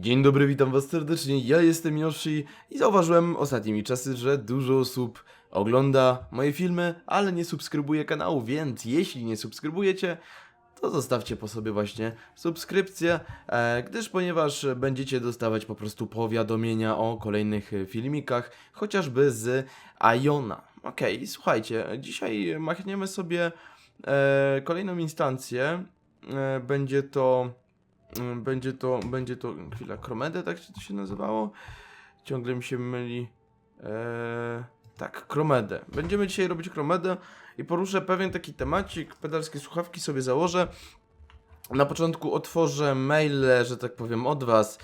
Dzień dobry, witam was serdecznie, ja jestem Yoshi i zauważyłem ostatnimi czasy, że dużo osób ogląda moje filmy, ale nie subskrybuje kanału, więc jeśli nie subskrybujecie, to zostawcie po sobie właśnie subskrypcję, e, gdyż ponieważ będziecie dostawać po prostu powiadomienia o kolejnych filmikach, chociażby z Iona. Okej, słuchajcie, dzisiaj machniemy sobie e, kolejną instancję, e, będzie to... Mm, Będzie to, będzie to, chwila, Kromedę, tak się to się nazywało? Ciągle mi się myli. Eee, tak, Kromedę. Będziemy dzisiaj robić Kromedę i poruszę pewien taki temacik, pedalskie słuchawki sobie założę. Na początku otworzę maile, że tak powiem, od Was,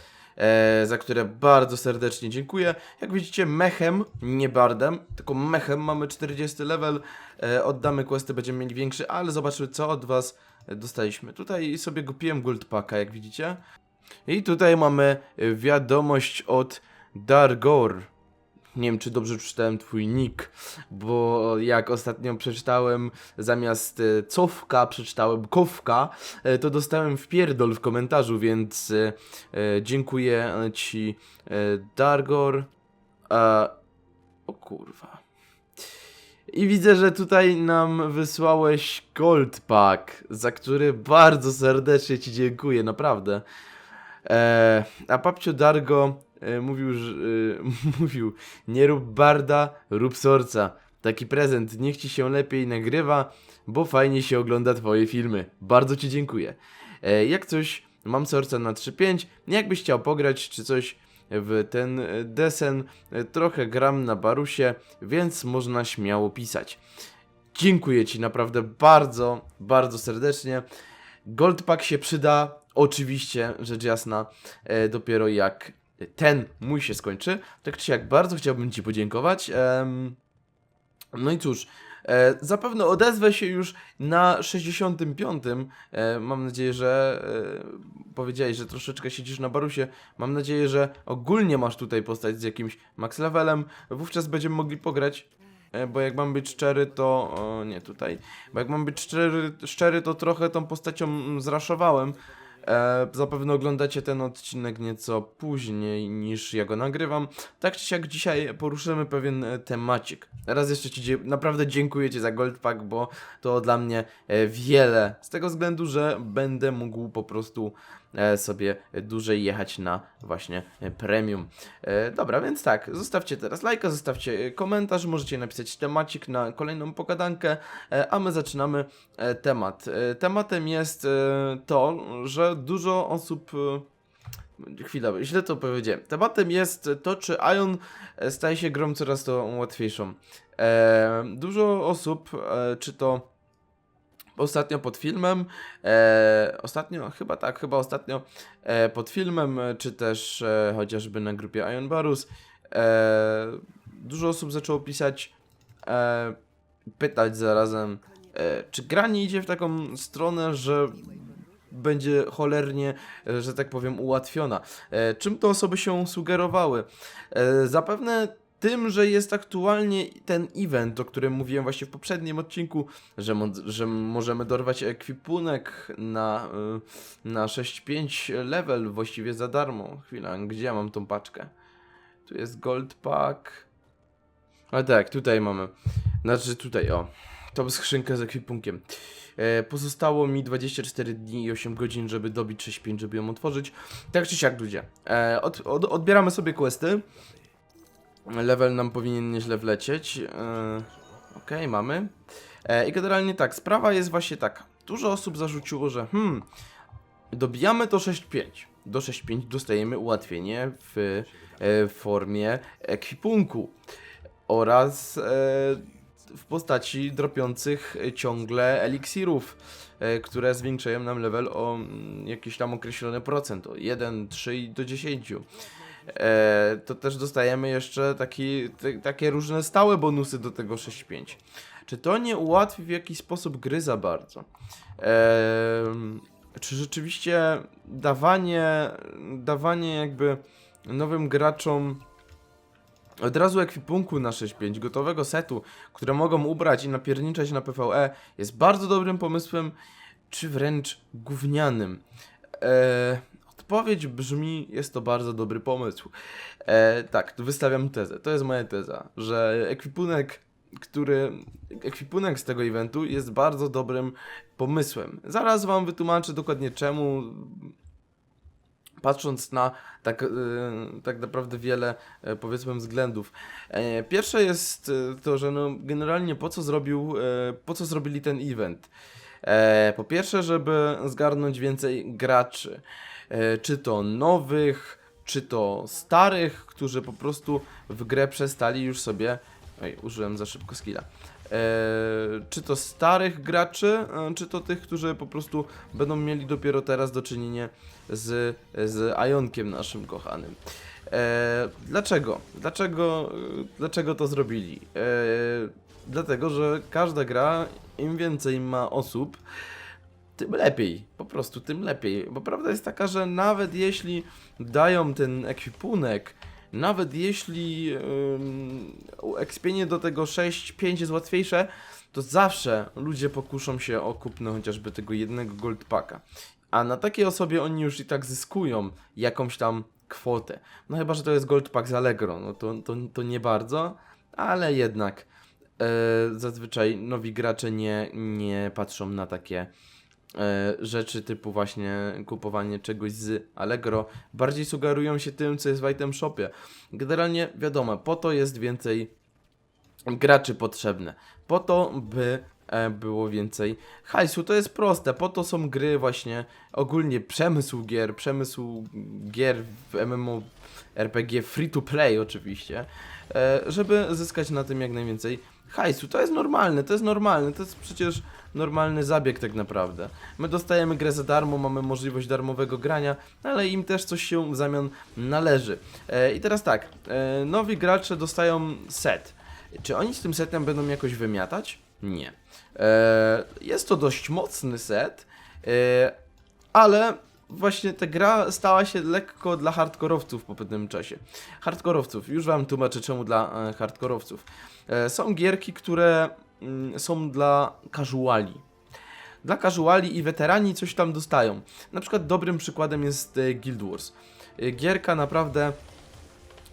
za które bardzo serdecznie dziękuję. Jak widzicie, mechem, nie bardem, tylko mechem mamy 40 level. E, oddamy questy, będziemy mieli większy, ale zobaczmy, co od Was e, dostaliśmy. Tutaj sobie kupiłem gold packa, jak widzicie. I tutaj mamy e, wiadomość od Dargor. Nie wiem, czy dobrze przeczytałem twój nick, bo jak ostatnio przeczytałem zamiast e, cofka, przeczytałem kowka, e, to dostałem wpierdol w komentarzu, więc e, dziękuję ci Dargor. O kurwa. I widzę, że tutaj nam wysłałeś Gold Pack, za który bardzo serdecznie Ci dziękuję, naprawdę. A papcio Dargo mówił, że, e, mówił, nie rób barda, rób sorca. Taki prezent, niech Ci się lepiej nagrywa, bo fajnie się ogląda Twoje filmy. Bardzo Ci dziękuję. E, jak coś, mam sorca na 3.5, jakbyś chciał pograć czy coś w ten e, desen, e, trochę gram na barusie, więc można śmiało pisać. Dziękuję Ci naprawdę bardzo, bardzo serdecznie. Goldpack się przyda, oczywiście, rzecz jasna, e, dopiero jak ten mój się skończy. Tak czy siak, bardzo chciałbym Ci podziękować. No i cóż, e, zapewne odezwę się już na 65. E, mam nadzieję, że e, powiedziałeś, że troszeczkę siedzisz na barusie. Mam nadzieję, że ogólnie masz tutaj postać z jakimś max levelem. Wówczas będziemy mogli pograć. Bo jak mam być szczery, to. O, nie tutaj. Bo jak mam być szczery, szczery to trochę tą postacią zraszowałem. E, zapewne oglądacie ten odcinek nieco później niż ja go nagrywam. Tak czy siak dzisiaj poruszymy pewien e, temacik. Raz jeszcze Ci naprawdę dziękuję Ci za Goldpack, bo to dla mnie e, wiele. Z tego względu, że będę mógł po prostu sobie dłużej jechać na właśnie e, premium. E, dobra, więc tak, zostawcie teraz lajka, zostawcie e, komentarz, możecie napisać temacik na kolejną pogadankę, e, a my zaczynamy e, temat. E, tematem jest e, to, że dużo osób. E, chwila, źle to powiedziałem. Tematem jest to, czy Ion e, staje się grą coraz to łatwiejszą. E, dużo osób, e, czy to ostatnio pod filmem, e, ostatnio, chyba tak, chyba ostatnio e, pod filmem, czy też e, chociażby na grupie Ion Barus, e, dużo osób zaczęło pisać, e, pytać zarazem, e, czy gra nie idzie w taką stronę, że będzie cholernie, e, że tak powiem, ułatwiona. E, czym te osoby się sugerowały? E, zapewne tym, że jest aktualnie ten event, o którym mówiłem właśnie w poprzednim odcinku, że, mo- że możemy dorwać ekwipunek na, y, na 6-5 level właściwie za darmo. Chwila, gdzie ja mam tą paczkę? Tu jest gold pack. A tak, tutaj mamy. Znaczy tutaj, o. To skrzynkę z ekwipunkiem. E, pozostało mi 24 dni i 8 godzin, żeby dobić 6-5, żeby ją otworzyć. Tak czy siak, ludzie. E, od, od, odbieramy sobie questy. Level nam powinien nieźle wlecieć. E, Okej, mamy. E, I generalnie tak, sprawa jest właśnie taka. Dużo osób zarzuciło, że hmm, dobijamy to 6.5. Do 6.5 dostajemy ułatwienie w e, formie ekwipunku oraz w postaci dropiących ciągle eliksirów, które zwiększają nam level o mm, jakiś tam określony procent, o 1, 3 i do 10. E, to też dostajemy jeszcze taki, te, takie różne stałe bonusy do tego 6.5. Czy to nie ułatwi w jakiś sposób gry za bardzo? Czy rzeczywiście dawanie, dawanie jakby nowym graczom od razu ekwipunku na 6.5, gotowego setu, które mogą ubrać i napierniczać na PvE jest bardzo dobrym pomysłem, czy wręcz gównianym? Eee, odpowiedź brzmi, jest to bardzo dobry pomysł. E, tak, wystawiam tezę. To jest moja teza, że ekwipunek, który. Ekwipunek z tego eventu jest bardzo dobrym pomysłem. Zaraz wam wytłumaczę dokładnie czemu. Patrząc na tak, e, tak naprawdę wiele, e, powiedzmy, względów. E, Pierwsze jest to, że no, generalnie po co zrobił, po co zrobili ten event. Po pierwsze, żeby zgarnąć więcej graczy. E, Czy to nowych, czy to starych, którzy po prostu w grę przestali już sobie. Oj, użyłem za szybko skilla. E, czy to starych graczy, e, czy to tych, którzy po prostu będą mieli dopiero teraz do czynienia z, z Ionkiem naszym kochanym. E, dlaczego? Dlaczego, dlaczego to zrobili? E, dlatego, że każda gra, im więcej ma osób, tym lepiej. Po prostu tym lepiej. Bo prawda jest taka, że nawet jeśli dają ten ekwipunek, nawet jeśli um, ekspienie do tego 6-5 jest łatwiejsze, to zawsze ludzie pokuszą się o kupno chociażby tego jednego gold packa. A na takiej osobie oni już i tak zyskują jakąś tam kwotę. No chyba, że to jest gold pack z Allegro, no to, to, to nie bardzo, ale jednak e, zazwyczaj nowi gracze nie, nie patrzą na takie rzeczy typu właśnie kupowanie czegoś z Allegro. Bardziej sugerują się tym, co jest w item shopie. Generalnie wiadomo, po to jest więcej graczy potrzebne. Po to, by e, było więcej hajsu. To jest proste. Po to są gry właśnie, ogólnie przemysł gier, przemysł gier w MMO RPG free to play oczywiście, e, żeby zyskać na tym jak najwięcej hajsu. To jest normalne, to jest normalne, to jest przecież normalny zabieg tak naprawdę. My dostajemy grę za darmo, mamy możliwość darmowego grania, ale im też coś się w zamian należy. E, I teraz tak, e, nowi gracze dostają set. Czy oni z tym setem będą jakoś wymiatać? Nie. E, jest to dość mocny set, e, ale właśnie ta gra stała się lekko dla hardkorowców po pewnym czasie. Hardkorowców, już wam tłumaczę czemu dla e, hardkorowców. E, są gierki, które mm, są dla casuali. Dla casuali i weterani coś tam dostają. Na przykład dobrym przykładem jest e, Guild Wars. Gierka naprawdę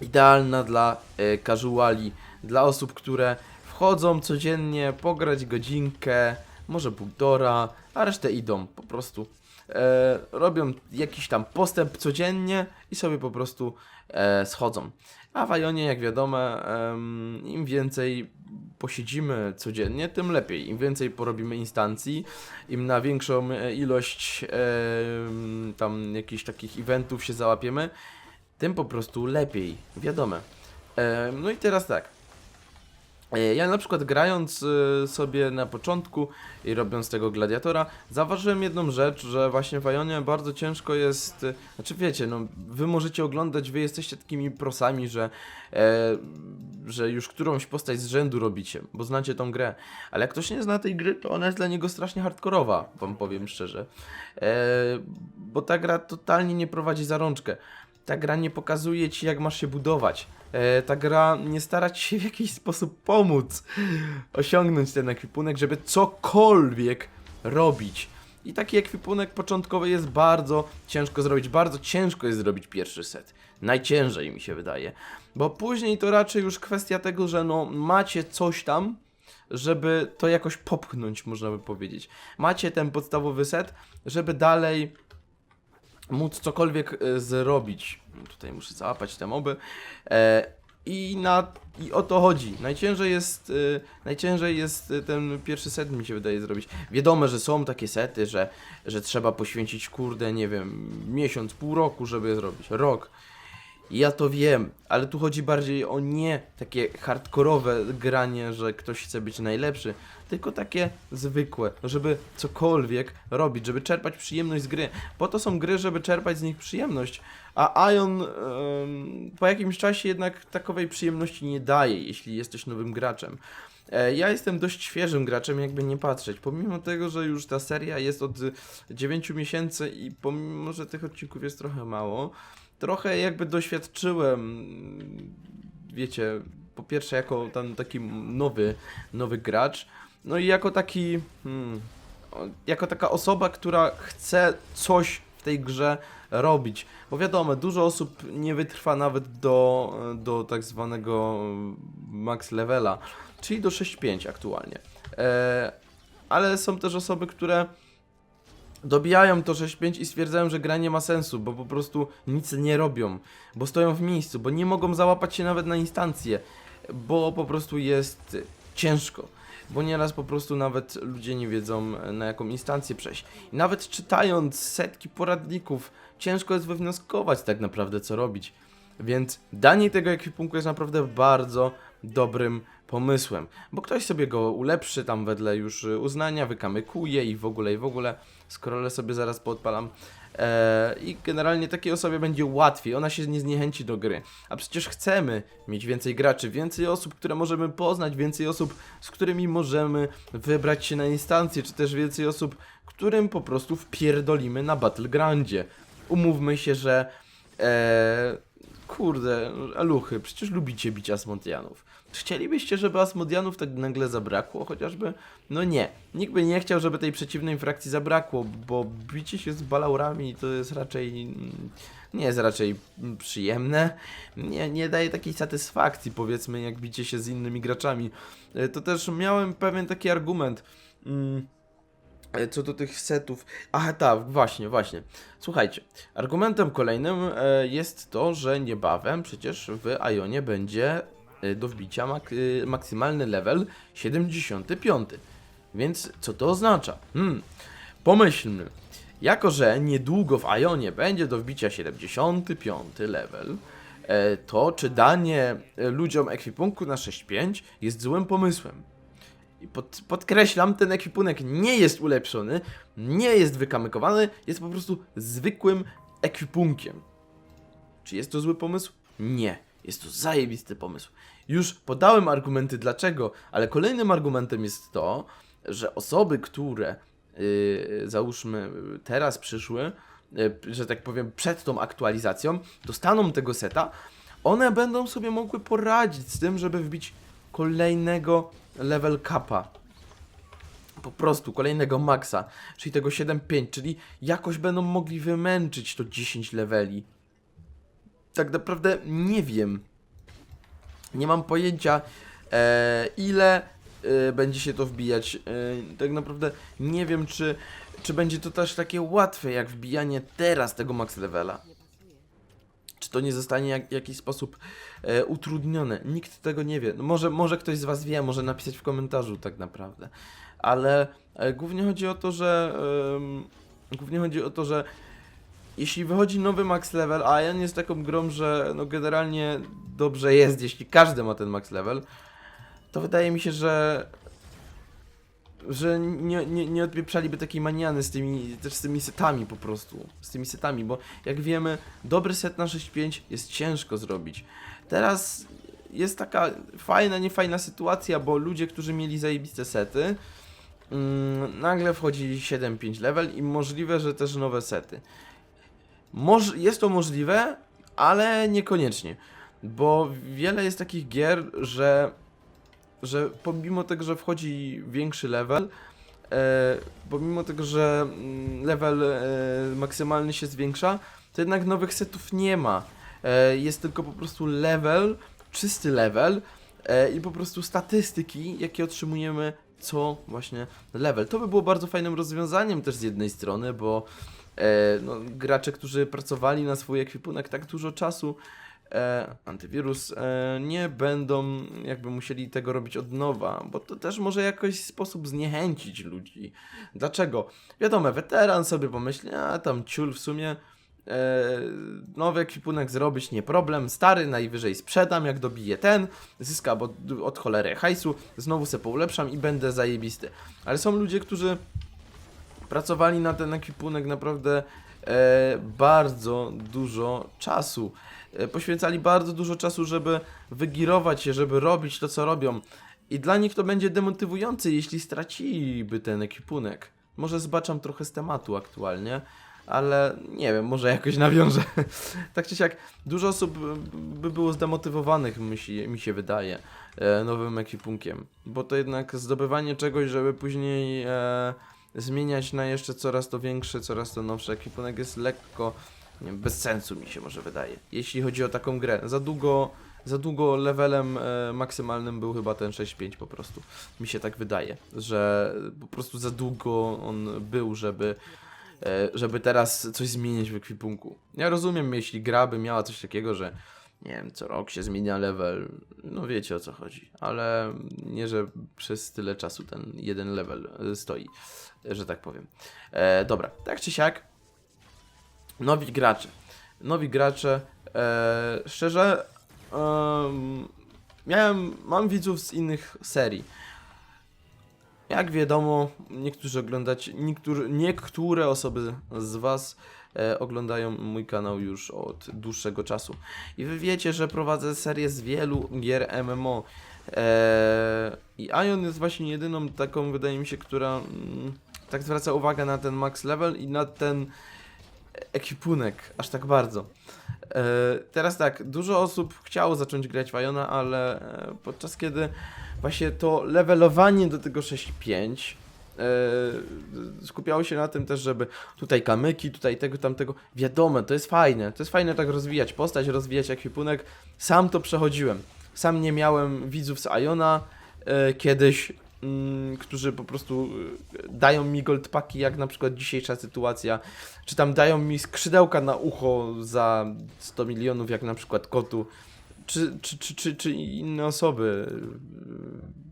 idealna dla casuali, dla osób, które wchodzą codziennie, pograć godzinkę, może półtora, a resztę idą po prostu. E, robią jakiś tam postęp codziennie i sobie po prostu e, schodzą. A w Ionie, jak wiadomo, im więcej posiedzimy codziennie, tym lepiej. Im więcej porobimy instancji, im na większą e, ilość em, tam jakichś takich eventów się załapiemy, tym po prostu lepiej, wiadomo. E, no i teraz tak. E, Ja na przykład grając e, sobie na początku i robiąc tego gladiatora, zauważyłem jedną rzecz, że właśnie w Ionie bardzo ciężko jest, e, znaczy wiecie, no wy możecie oglądać, wy jesteście takimi prosami, że, e, że już którąś postać z rzędu robicie, bo znacie tą grę, ale jak ktoś nie zna tej gry, to ona jest dla niego strasznie hardkorowa, wam powiem szczerze, e, bo ta gra totalnie nie prowadzi za rączkę. Ta gra nie pokazuje ci, jak masz się budować. E, ta gra nie stara ci się w jakiś sposób pomóc osiągnąć ten ekwipunek, żeby cokolwiek robić. I taki ekwipunek początkowy jest bardzo ciężko zrobić. Bardzo ciężko jest zrobić pierwszy set. Najciężej mi się wydaje. Bo później to raczej już kwestia tego, że no macie coś tam, żeby to jakoś popchnąć, można by powiedzieć. Macie ten podstawowy set, żeby dalej móc cokolwiek e, zrobić. Tutaj muszę załapać te moby. E, I, na, I o to chodzi. Najciężej jest, e, najciężej jest ten pierwszy set, mi się wydaje, zrobić. Wiadomo, że są takie sety, że, że trzeba poświęcić, kurde, nie wiem, miesiąc, pół roku, żeby je zrobić. Rok. Ja to wiem, ale tu chodzi bardziej o nie takie hardkorowe granie, że ktoś chce być najlepszy, tylko takie zwykłe, żeby cokolwiek robić, żeby czerpać przyjemność z gry. Po to są gry, żeby czerpać z nich przyjemność, a Ion em, po jakimś czasie jednak takowej przyjemności nie daje, jeśli jesteś nowym graczem. E, Ja jestem dość świeżym graczem, jakby nie patrzeć. Pomimo tego, że już ta seria jest od 9 miesięcy i pomimo, że tych odcinków jest trochę mało, trochę jakby doświadczyłem, wiecie, po pierwsze jako tam taki nowy, nowy gracz, no i jako taki, hmm, jako taka osoba, która chce coś w tej grze robić. Bo wiadomo, dużo osób nie wytrwa nawet do, do tak zwanego max levela, czyli do 6.5 aktualnie. E, ale są też osoby, które dobijają to 6.5 i stwierdzają, że gra nie ma sensu, bo po prostu nic nie robią, bo stoją w miejscu, bo nie mogą załapać się nawet na instancję, bo po prostu jest ciężko. Bo nieraz po prostu nawet ludzie nie wiedzą na jaką instancję przejść. I nawet czytając setki poradników, ciężko jest wywnioskować tak naprawdę co robić. Więc danie tego ekwipunku jest naprawdę bardzo dobrym pomysłem, bo ktoś sobie go ulepszy tam wedle już y, uznania, wykamykuje i w ogóle i w ogóle. Scrollę sobie zaraz podpalam. Eee, I generalnie takiej osobie będzie łatwiej, ona się nie zniechęci do gry. A przecież chcemy mieć więcej graczy, więcej osób, które możemy poznać, więcej osób, z którymi możemy wybrać się na instancję, czy też więcej osób, którym po prostu wpierdolimy na Battlegroundzie. Umówmy się, że eee, kurde, aluchy, przecież lubicie bić Asmondianów. Czy Chcielibyście, żeby Asmodianów tak nagle zabrakło chociażby? No nie. Nikt by nie chciał, żeby tej przeciwnej frakcji zabrakło, bo bicie się z balaurami to jest raczej... Nie jest raczej przyjemne. Nie, nie daje takiej satysfakcji, powiedzmy, jak bicie się z innymi graczami. E, To też miałem pewien taki argument. Mm, co do tych setów. Aha, tak, właśnie, właśnie. Słuchajcie, argumentem kolejnym e, jest to, że niebawem przecież w Ionie będzie e, do wbicia mak e, maksymalny level 75. Więc co to oznacza? Hmm, pomyślmy. Jako, że niedługo w Ionie będzie do wbicia 75 level, e, to czy danie e, ludziom ekwipunku na 6.5 jest złym pomysłem? I pod, podkreślam, ten ekwipunek nie jest ulepszony, nie jest wykamykowany, jest po prostu zwykłym ekwipunkiem. Czy jest to zły pomysł? Nie. Jest to zajebisty pomysł. Już podałem argumenty dlaczego, ale kolejnym argumentem jest to, że osoby, które yy, załóżmy teraz przyszły, yy, że tak powiem przed tą aktualizacją, dostaną tego seta, one będą sobie mogły poradzić z tym, żeby wbić kolejnego level capa. Po prostu kolejnego maxa, czyli tego 7.5, czyli jakoś będą mogli wymęczyć to 10 leveli. Tak naprawdę nie wiem. Nie mam pojęcia e, ile e, będzie się to wbijać. E, tak naprawdę nie wiem czy, czy będzie to też takie łatwe jak wbijanie teraz tego max levela. Czy to nie zostanie jak, w jakiś sposób e, utrudnione? Nikt tego nie wie. No może, może ktoś z Was wie, może napisać w komentarzu tak naprawdę. Ale e, głównie chodzi o to, że em, głównie chodzi o to, że jeśli wychodzi nowy max level, a Ion jest taką grą, że no generalnie dobrze jest, jeśli każdy ma ten max level, to wydaje mi się, że że nie, nie, nie odpieprzaliby takiej maniany z tymi, też z tymi setami po prostu, z tymi setami, bo jak wiemy, dobry set na 6.5 jest ciężko zrobić. Teraz jest taka fajna, niefajna sytuacja, bo ludzie, którzy mieli zajebiste sety, mm, nagle wchodzi 7.5 level i możliwe, że też nowe sety. Moż, jest to możliwe, ale niekoniecznie, bo wiele jest takich gier, że że pomimo tego, że wchodzi większy level, e, pomimo tego, że mm, level e, maksymalny się zwiększa, to jednak nowych setów nie ma. E, jest tylko po prostu level, czysty level e, i po prostu statystyki, jakie otrzymujemy co właśnie level. To by było bardzo fajnym rozwiązaniem też z jednej strony, bo e, no, gracze, którzy pracowali na swój ekwipunek tak dużo czasu, e, antywirus, e, nie będą jakby musieli tego robić od nowa, bo to też może jakoś sposób zniechęcić ludzi. Dlaczego? Wiadomo, weteran sobie pomyśli, a tam ciul w sumie e, nowy ekwipunek zrobić nie problem, stary najwyżej sprzedam, jak dobiję ten, zyska bo, od cholery hajsu, znowu se poulepszam i będę zajebisty. Ale są ludzie, którzy pracowali na ten ekwipunek naprawdę e, bardzo dużo czasu. E, poświęcali bardzo dużo czasu, żeby wygirować się, żeby robić to, co robią. I dla nich to będzie demotywujące, jeśli straciliby ten ekwipunek. Może zbaczam trochę z tematu aktualnie, ale nie wiem, może jakoś nawiążę. tak czy siak, dużo osób by było zdemotywowanych, mi się, wydaje, e, nowym ekwipunkiem. Bo to jednak zdobywanie czegoś, żeby później e, zmieniać na jeszcze coraz to większy, coraz to nowszy ekwipunek jest lekko nie wiem, bez sensu mi się może wydaje. Jeśli chodzi o taką grę. Za długo, za długo levelem e, maksymalnym był chyba ten 6.5 po prostu. Mi się tak wydaje, że po prostu za długo on był, żeby e, żeby teraz coś zmienić w ekwipunku. Ja rozumiem, jeśli gra by miała coś takiego, że nie wiem, co rok się zmienia level, no wiecie o co chodzi, ale nie, że przez tyle czasu ten jeden level e, stoi, że tak powiem. E, dobra, tak czy siak, nowi gracze. Nowi gracze, e, szczerze, em, miałem, mam widzów z innych serii. Jak wiadomo, niektórzy oglądacie, niektórzy, niektóre osoby z Was e, oglądają mój kanał już od dłuższego czasu. I Wy wiecie, że prowadzę serię z wielu gier MMO. E, I Ion jest właśnie jedyną taką, wydaje mi się, która mm, tak zwraca uwagę na ten max level i na ten ekwipunek, aż tak bardzo. E, teraz tak, dużo osób chciało zacząć grać w Iona, ale e, podczas kiedy właśnie to levelowanie do tego 6.5 e, skupiało się na tym też, żeby tutaj kamyki, tutaj tego, tamtego. Wiadomo, to jest fajne, to jest fajne tak rozwijać postać, rozwijać ekwipunek. Sam to przechodziłem. Sam nie miałem widzów z Iona kiedyś, którzy po prostu e, dają mi goldpaki, jak na przykład dzisiejsza sytuacja, czy tam dają mi skrzydełka na ucho za 100 milionów, jak na przykład kotu, czy, czy, czy, czy, czy inne osoby.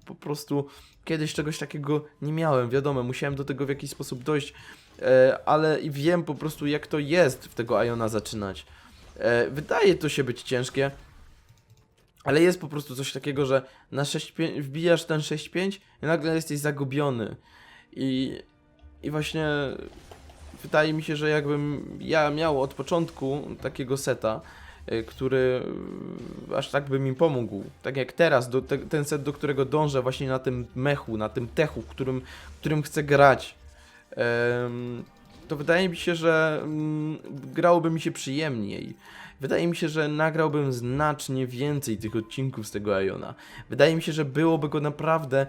Po prostu kiedyś czegoś takiego nie miałem, wiadomo, musiałem do tego w jakiś sposób dojść, e, ale wiem po prostu jak to jest w tego Iona zaczynać. Wydaje to się być ciężkie, ale jest po prostu coś takiego, że na 6.5 wbijasz ten 6.5 i nagle jesteś zagubiony. I, I właśnie wydaje mi się, że jakbym ja miał od początku takiego seta, y, który aż tak by mi pomógł. Tak jak teraz, do, te, ten set, do którego dążę właśnie na tym mechu, na tym techu, w którym, którym chcę grać. to wydaje mi się, że mm, grałoby mi się przyjemniej. Wydaje mi się, że nagrałbym znacznie więcej tych odcinków z tego Iona. Wydaje mi się, że byłoby go naprawdę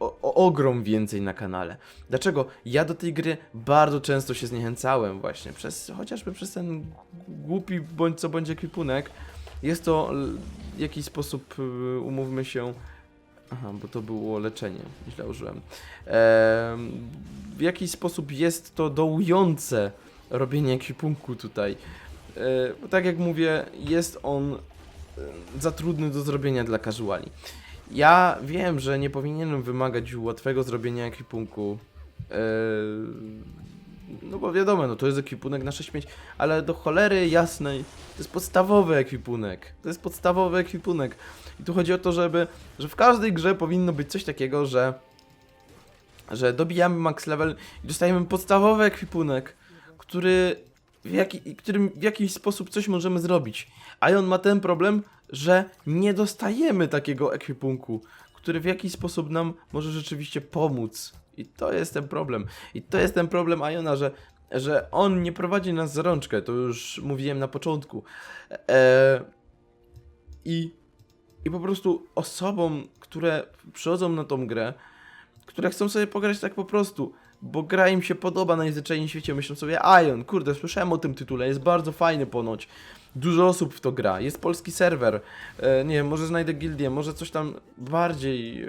o, o ogrom więcej na kanale. Dlaczego? Ja do tej gry bardzo często się zniechęcałem właśnie, przez, chociażby przez ten głupi bądź co bądź ekwipunek. Jest to w jakiś sposób, y, umówmy się, aha, bo to było leczenie, źle użyłem. Em, w jakiś sposób jest to dołujące robienie ekwipunku tutaj. E, tak jak mówię, jest on e, za trudny do zrobienia dla casuali. Ja wiem, że nie powinienem wymagać łatwego zrobienia ekwipunku. Eee, no bo wiadomo, no to jest ekwipunek na 6.5, ale do cholery jasnej, to jest podstawowy ekwipunek. To jest podstawowy ekwipunek. I tu chodzi o to, żeby, że w każdej grze powinno być coś takiego, że że dobijamy max level i dostajemy podstawowy ekwipunek, który w, jaki, którym w jakiś sposób coś możemy zrobić. A on ma ten problem, że nie dostajemy takiego ekwipunku, który w jakiś sposób nam może rzeczywiście pomóc. I to jest ten problem. I to jest ten problem Iona, że, że on nie prowadzi nas za rączkę, to już mówiłem na początku. Eee, i, I po prostu osobom, które przychodzą na tą grę, które chcą sobie pograć tak po prostu, bo gra im się podoba najzwyczajniej w świecie, myślą sobie, Ion, kurde, słyszałem o tym tytule, jest bardzo fajny ponoć. Dużo osób w to gra, jest polski serwer, e, nie wiem, może znajdę gildię, może coś tam bardziej e,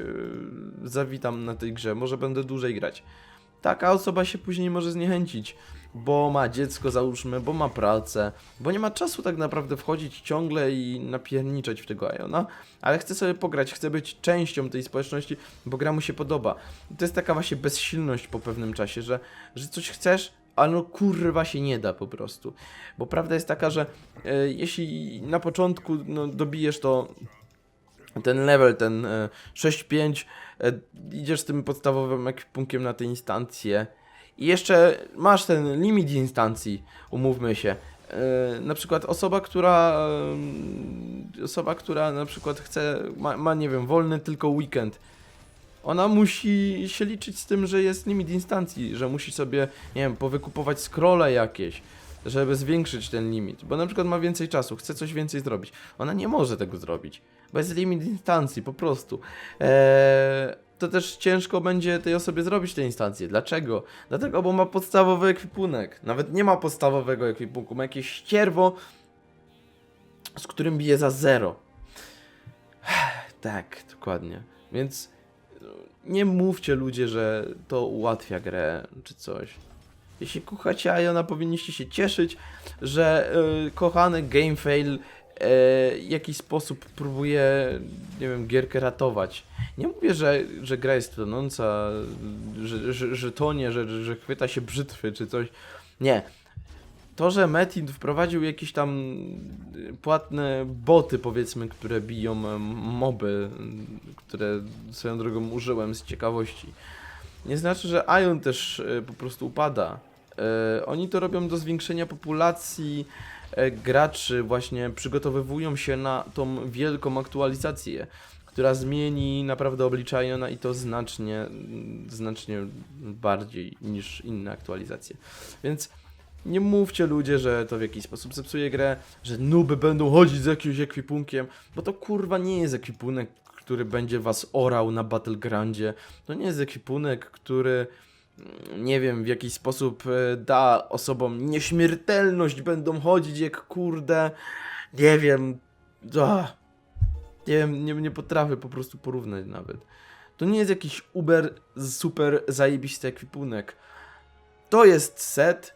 zawitam na tej grze, może będę dłużej grać. Taka osoba się później może zniechęcić, bo ma dziecko załóżmy, bo ma pracę, bo nie ma czasu tak naprawdę wchodzić ciągle i napierniczać w tego Iona, ale chce sobie pograć, chce być częścią tej społeczności, bo gra mu się podoba. I to jest taka właśnie bezsilność po pewnym czasie, że, że coś chcesz, ale no kurwa się nie da po prostu. Bo prawda jest taka, że e, jeśli na początku no, dobijesz to ten level, ten e, 6-5, e, idziesz z tym podstawowym ekwipunkiem na te instancje i jeszcze masz ten limit instancji, umówmy się. E, na przykład osoba, która e, osoba, która na przykład chce, ma, ma nie wiem, wolny tylko weekend. Ona musi się liczyć z tym, że jest limit instancji, że musi sobie, nie wiem, powykupować scrolle jakieś, żeby zwiększyć ten limit, bo na przykład ma więcej czasu, chce coś więcej zrobić. Ona nie może tego zrobić, bo jest limit instancji, po prostu. Eee, to też ciężko będzie tej osobie zrobić tę instancję. Dlaczego? Dlatego, bo ma podstawowy ekwipunek. Nawet nie ma podstawowego ekwipunku, ma jakieś ścierwo, z którym bije za zero. Tak, dokładnie. Więc no, nie mówcie ludzie, że to ułatwia grę czy coś. Jeśli kochacie Iona, powinniście się cieszyć, że y, kochany Game W jakiś sposób próbuje, nie wiem, gierkę ratować. Nie mówię, że, że gra jest tonąca, że, że, że tonie, że, że, chwyta się brzytwy czy coś. Nie. To, że Metin wprowadził jakieś tam płatne boty, powiedzmy, które biją em, moby, które swoją drogą użyłem z ciekawości, nie znaczy, że Ion też y, po prostu upada. Y, Oni to robią do zwiększenia populacji e, graczy, właśnie przygotowywują się na tą wielką aktualizację, która zmieni naprawdę oblicze Iona i to znacznie, znacznie bardziej niż inne aktualizacje. Więc nie mówcie ludzie, że to w jakiś sposób zepsuje grę, że nuby będą chodzić z jakimś ekwipunkiem, bo to kurwa nie jest ekwipunek, który będzie was orał na Battlegroundzie. To nie jest ekwipunek, który nie wiem, w jakiś sposób e, da osobom nieśmiertelność, będą chodzić jak kurde, nie wiem, ah, nie wiem, nie, nie potrafię po prostu porównać nawet. To nie jest jakiś uber super zajebisty ekwipunek. To jest set,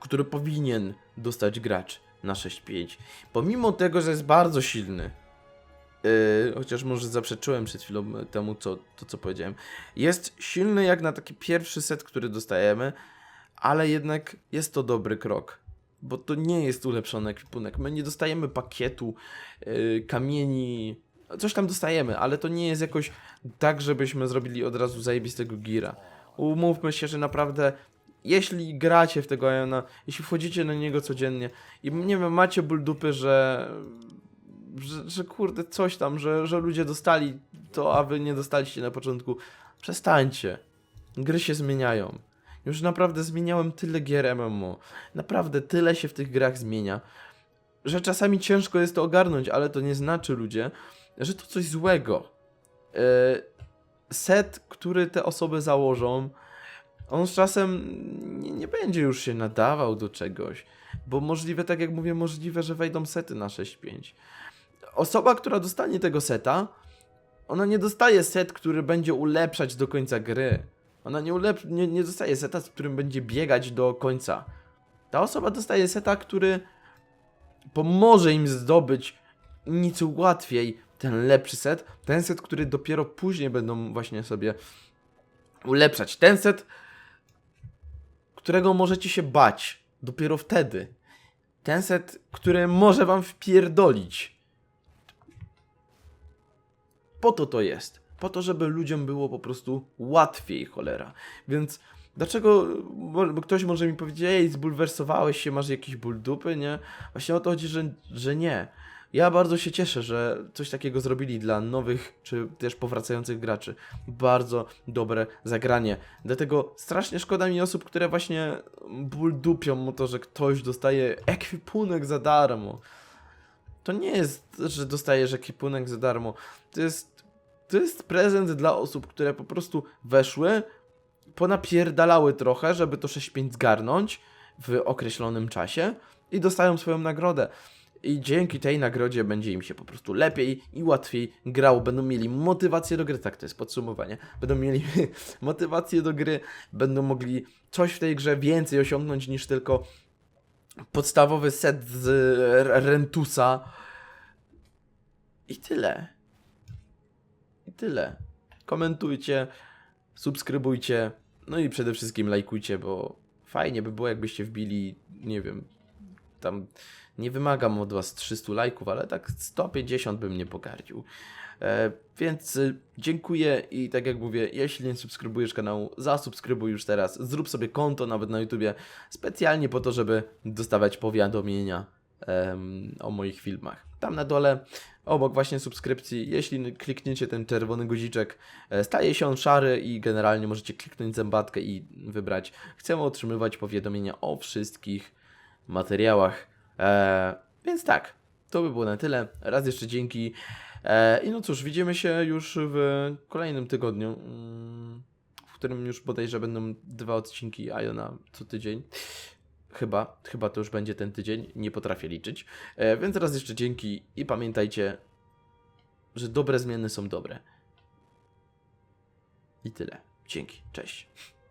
który powinien dostać gracz na 6.5. Pomimo tego, że jest bardzo silny, yy, chociaż może zaprzeczyłem przed chwilą temu, co, to co powiedziałem, jest silny jak na taki pierwszy set, który dostajemy, ale jednak jest to dobry krok. Bo to nie jest ulepszony ekwipunek. My nie dostajemy pakietu yy, kamieni. Coś tam dostajemy, ale to nie jest jakoś tak, żebyśmy zrobili od razu zajebistego gira. Umówmy się, że naprawdę jeśli gracie w tego Iona, jeśli wchodzicie na niego codziennie i nie wiem, macie ból dupy, że, że, że kurde coś tam, że, że ludzie dostali to, a wy nie dostaliście na początku, przestańcie. Gry się zmieniają. Już naprawdę zmieniałem tyle gier MMO. Naprawdę tyle się w tych grach zmienia, że czasami ciężko jest to ogarnąć, ale to nie znaczy ludzie, że to coś złego. Yy, set, który te osoby założą, on z czasem nie, nie będzie już się nadawał do czegoś, bo możliwe, tak jak mówię, możliwe, że wejdą sety na 6.5. Osoba, która dostanie tego seta, ona nie dostaje set, który będzie ulepszać do końca gry. Ona nie, ulep- nie, nie dostaje seta, z którym będzie biegać do końca. Ta osoba dostaje seta, który pomoże im zdobyć nieco łatwiej ten lepszy set. Ten set, który dopiero później będą właśnie sobie ulepszać. Ten set, którego możecie się bać dopiero wtedy. Ten set, który może wam wpierdolić. Po to to jest. Po to, żeby ludziom było po prostu łatwiej, cholera. Więc dlaczego bo ktoś może mi powiedzieć, ej, zbulwersowałeś się, masz jakiś ból dupy, nie? Właśnie o to chodzi, że, że nie. Ja bardzo się cieszę, że coś takiego zrobili dla nowych, czy też powracających graczy. Bardzo dobre zagranie. Dlatego strasznie szkoda mi osób, które właśnie ból dupią o to, że ktoś dostaje ekwipunek za darmo. To nie jest, że dostajesz ekwipunek za darmo. To jest, to jest prezent dla osób, które po prostu weszły, ponapierdalały trochę, żeby to 6.5 zgarnąć w określonym czasie i dostają swoją nagrodę. I dzięki tej nagrodzie będzie im się po prostu lepiej i łatwiej grało. Będą mieli motywację do gry. Tak, to jest podsumowanie. Będą mieli motywację do gry, będą mogli coś w tej grze więcej osiągnąć niż tylko podstawowy set z Rentusa. I tyle. Tyle. Komentujcie, subskrybujcie, no i przede wszystkim lajkujcie, bo fajnie by było, jakbyście wbili, nie wiem, tam nie wymagam od was 300 lajków, ale tak 150 bym nie pogardził. E, więc y, dziękuję i tak jak mówię, jeśli nie subskrybujesz kanału, zasubskrybuj już teraz. Zrób sobie konto nawet na YouTubie specjalnie po to, żeby dostawać powiadomienia o moich filmach. Tam na dole, obok właśnie subskrypcji, jeśli klikniecie ten czerwony guziczek, e, staje się on szary i generalnie możecie kliknąć zębatkę i wybrać. Chcemy otrzymywać powiadomienia o wszystkich materiałach. E, więc tak, to by było na tyle. Raz jeszcze dzięki. E, I no cóż, widzimy się już w kolejnym tygodniu, mm, w którym już bodajże będą dwa odcinki Iona co tydzień. Chyba, chyba to już będzie ten tydzień, nie potrafię liczyć. E, więc raz jeszcze dzięki i pamiętajcie, że dobre zmiany są dobre. I tyle. Dzięki, cześć.